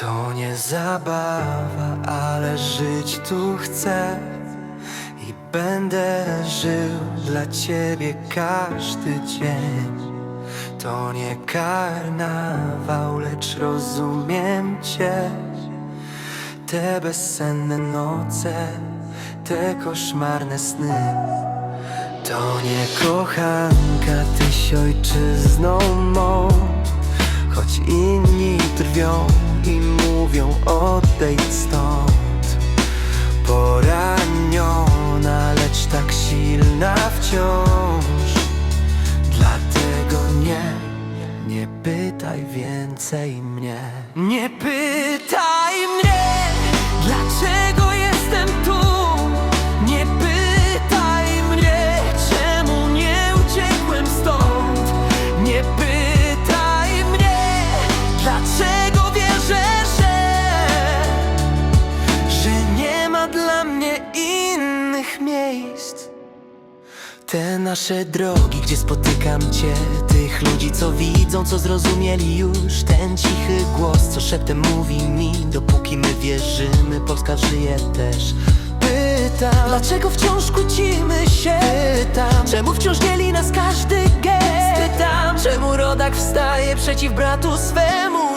To nie zabawa, ale żyć tu chcę. I będę żył dla ciebie każdy dzień. To nie karnawał, lecz rozumiem cię. Te bezsenne noce, te koszmarne sny. To nie kochanka, tyś ojczyzną mą drwią i mówią odejdź stąd. Poraniona, lecz tak silna wciąż. Dlatego nie, nie pytaj więcej mnie. Nie pytaj innych miejsc te nasze drogi, gdzie spotykam cię Tych ludzi, co widzą, co zrozumieli już Ten cichy głos, co szeptem mówi mi Dopóki my wierzymy, Polska żyje też Pytam, dlaczego wciąż kłócimy się? Pytam, czemu wciąż dzieli nas każdy gest? Pytam, czemu rodak wstaje przeciw bratu swemu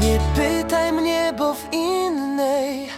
Nie pytaj mnie, bo w innej